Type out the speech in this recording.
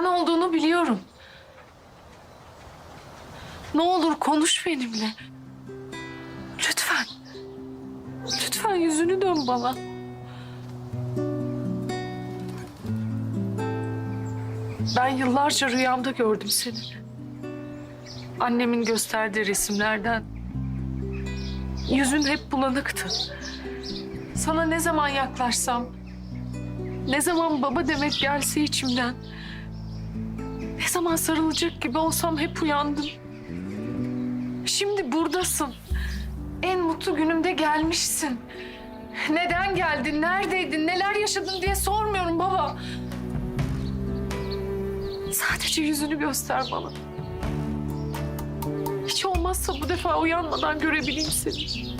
Neden olduğunu biliyorum. Ne olur konuş benimle. Lütfen. Lütfen yüzünü dön bana. Ben yıllarca rüyamda gördüm seni. Annemin gösterdiği resimlerden. Yüzün hep bulanıktı. Sana ne zaman yaklaşsam, ne zaman baba demek gelse içimden, zaman sarılacak gibi olsam hep uyandım. Şimdi buradasın. En mutlu günümde gelmişsin. Neden geldin, neredeydin, neler yaşadın diye sormuyorum baba. Sadece yüzünü göster bana. Hiç olmazsa bu defa uyanmadan görebileyim seni.